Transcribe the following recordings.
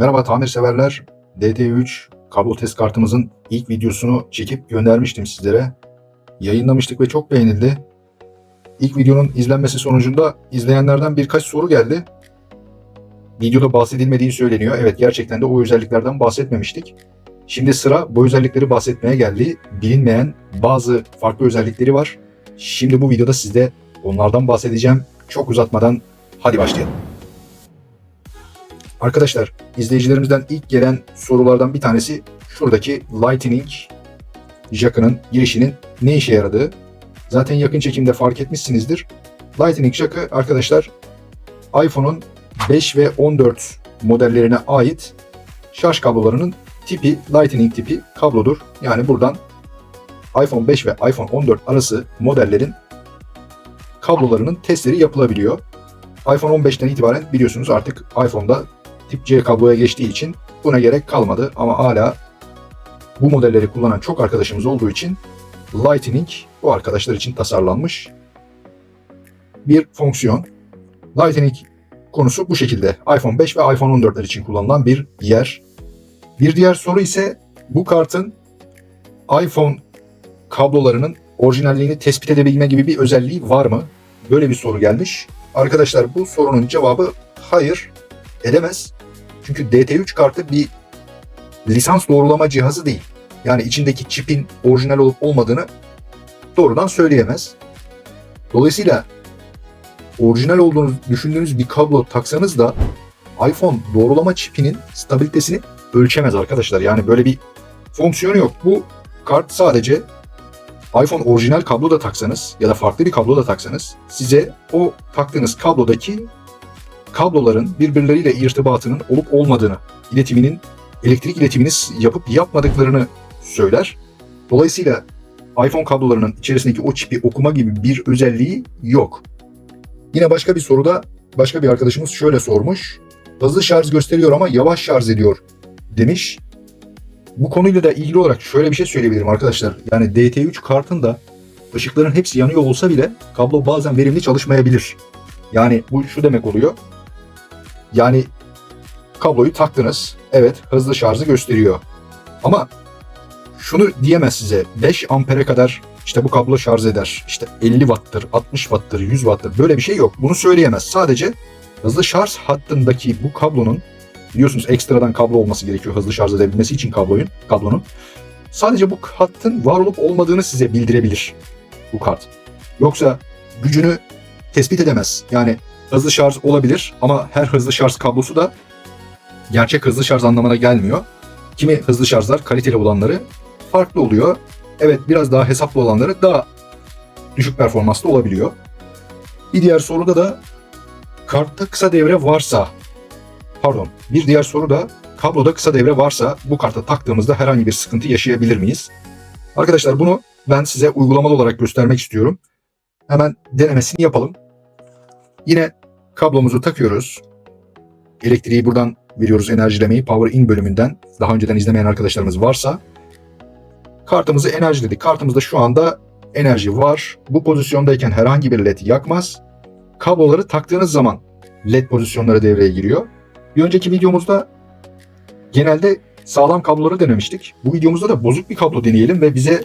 Merhaba tamir severler. DT3 kablo test kartımızın ilk videosunu çekip göndermiştim sizlere. Yayınlamıştık ve çok beğenildi. İlk videonun izlenmesi sonucunda izleyenlerden birkaç soru geldi. Videoda bahsedilmediği söyleniyor. Evet gerçekten de o özelliklerden bahsetmemiştik. Şimdi sıra bu özellikleri bahsetmeye geldi. Bilinmeyen bazı farklı özellikleri var. Şimdi bu videoda sizde onlardan bahsedeceğim. Çok uzatmadan hadi başlayalım. Arkadaşlar izleyicilerimizden ilk gelen sorulardan bir tanesi şuradaki Lightning jackının girişinin ne işe yaradığı. Zaten yakın çekimde fark etmişsinizdir. Lightning jackı arkadaşlar iPhone'un 5 ve 14 modellerine ait şarj kablolarının tipi Lightning tipi kablodur. Yani buradan iPhone 5 ve iPhone 14 arası modellerin kablolarının testleri yapılabiliyor. iPhone 15'ten itibaren biliyorsunuz artık iPhone'da tip C kabloya geçtiği için buna gerek kalmadı ama hala bu modelleri kullanan çok arkadaşımız olduğu için Lightning bu arkadaşlar için tasarlanmış bir fonksiyon. Lightning konusu bu şekilde. iPhone 5 ve iPhone 14'ler için kullanılan bir yer. Bir diğer soru ise bu kartın iPhone kablolarının orijinalliğini tespit edebilme gibi bir özelliği var mı? Böyle bir soru gelmiş. Arkadaşlar bu sorunun cevabı hayır edemez. Çünkü DT3 kartı bir lisans doğrulama cihazı değil. Yani içindeki çipin orijinal olup olmadığını doğrudan söyleyemez. Dolayısıyla orijinal olduğunu düşündüğünüz bir kablo taksanız da iPhone doğrulama çipinin stabilitesini ölçemez arkadaşlar. Yani böyle bir fonksiyonu yok. Bu kart sadece iPhone orijinal kablo da taksanız ya da farklı bir kablo da taksanız size o taktığınız kablodaki kabloların birbirleriyle irtibatının olup olmadığını, iletiminin elektrik iletimini yapıp yapmadıklarını söyler. Dolayısıyla iPhone kablolarının içerisindeki o çipi okuma gibi bir özelliği yok. Yine başka bir soruda başka bir arkadaşımız şöyle sormuş. Hızlı şarj gösteriyor ama yavaş şarj ediyor demiş. Bu konuyla da ilgili olarak şöyle bir şey söyleyebilirim arkadaşlar. Yani DT3 kartında ışıkların hepsi yanıyor olsa bile kablo bazen verimli çalışmayabilir. Yani bu şu demek oluyor. Yani kabloyu taktınız. Evet hızlı şarjı gösteriyor. Ama şunu diyemez size 5 ampere kadar işte bu kablo şarj eder. İşte 50 watt'tır, 60 watt'tır, 100 watt'tır. Böyle bir şey yok. Bunu söyleyemez. Sadece hızlı şarj hattındaki bu kablonun biliyorsunuz ekstradan kablo olması gerekiyor hızlı şarj edebilmesi için kabloyun, kablonun. Sadece bu hattın var olup olmadığını size bildirebilir bu kart. Yoksa gücünü tespit edemez. Yani hızlı şarj olabilir ama her hızlı şarj kablosu da gerçek hızlı şarj anlamına gelmiyor. Kimi hızlı şarjlar kaliteli olanları farklı oluyor. Evet biraz daha hesaplı olanları daha düşük performanslı olabiliyor. Bir diğer soruda da kartta kısa devre varsa pardon bir diğer soru da kabloda kısa devre varsa bu karta taktığımızda herhangi bir sıkıntı yaşayabilir miyiz? Arkadaşlar bunu ben size uygulamalı olarak göstermek istiyorum. Hemen denemesini yapalım. Yine kablomuzu takıyoruz. Elektriği buradan veriyoruz enerjilemeyi Power In bölümünden. Daha önceden izlemeyen arkadaşlarımız varsa kartımızı enerjiledik. Kartımızda şu anda enerji var. Bu pozisyondayken herhangi bir led yakmaz. Kabloları taktığınız zaman led pozisyonları devreye giriyor. Bir önceki videomuzda genelde sağlam kabloları denemiştik. Bu videomuzda da bozuk bir kablo deneyelim ve bize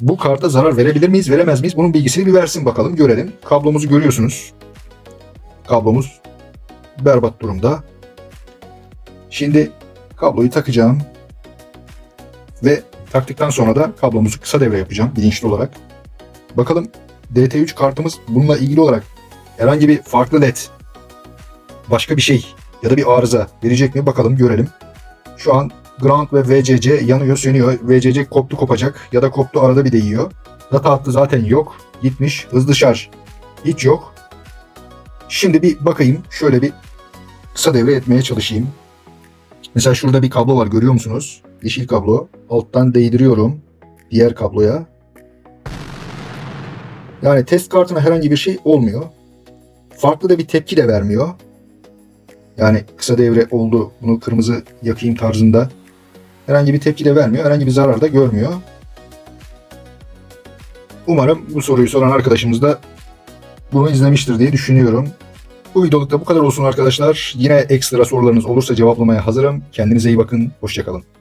bu karta zarar verebilir miyiz, veremez miyiz? Bunun bilgisini bir versin bakalım, görelim. Kablomuzu görüyorsunuz. Kablomuz berbat durumda. Şimdi kabloyu takacağım. Ve taktıktan sonra da kablomuzu kısa devre yapacağım bilinçli olarak. Bakalım DT3 kartımız bununla ilgili olarak herhangi bir farklı led, başka bir şey ya da bir arıza verecek mi bakalım görelim. Şu an ground ve VCC yanıyor sönüyor. VCC koptu kopacak ya da koptu arada bir değiyor. Data hattı zaten yok. Gitmiş. Hızlı şarj hiç yok. Şimdi bir bakayım. Şöyle bir kısa devre etmeye çalışayım. Mesela şurada bir kablo var görüyor musunuz? Yeşil kablo. Alttan değdiriyorum diğer kabloya. Yani test kartına herhangi bir şey olmuyor. Farklı da bir tepki de vermiyor. Yani kısa devre oldu bunu kırmızı yakayım tarzında herhangi bir tepki de vermiyor. Herhangi bir zarar da görmüyor. Umarım bu soruyu soran arkadaşımız da bunu izlemiştir diye düşünüyorum. Bu videoluk da bu kadar olsun arkadaşlar. Yine ekstra sorularınız olursa cevaplamaya hazırım. Kendinize iyi bakın. Hoşçakalın.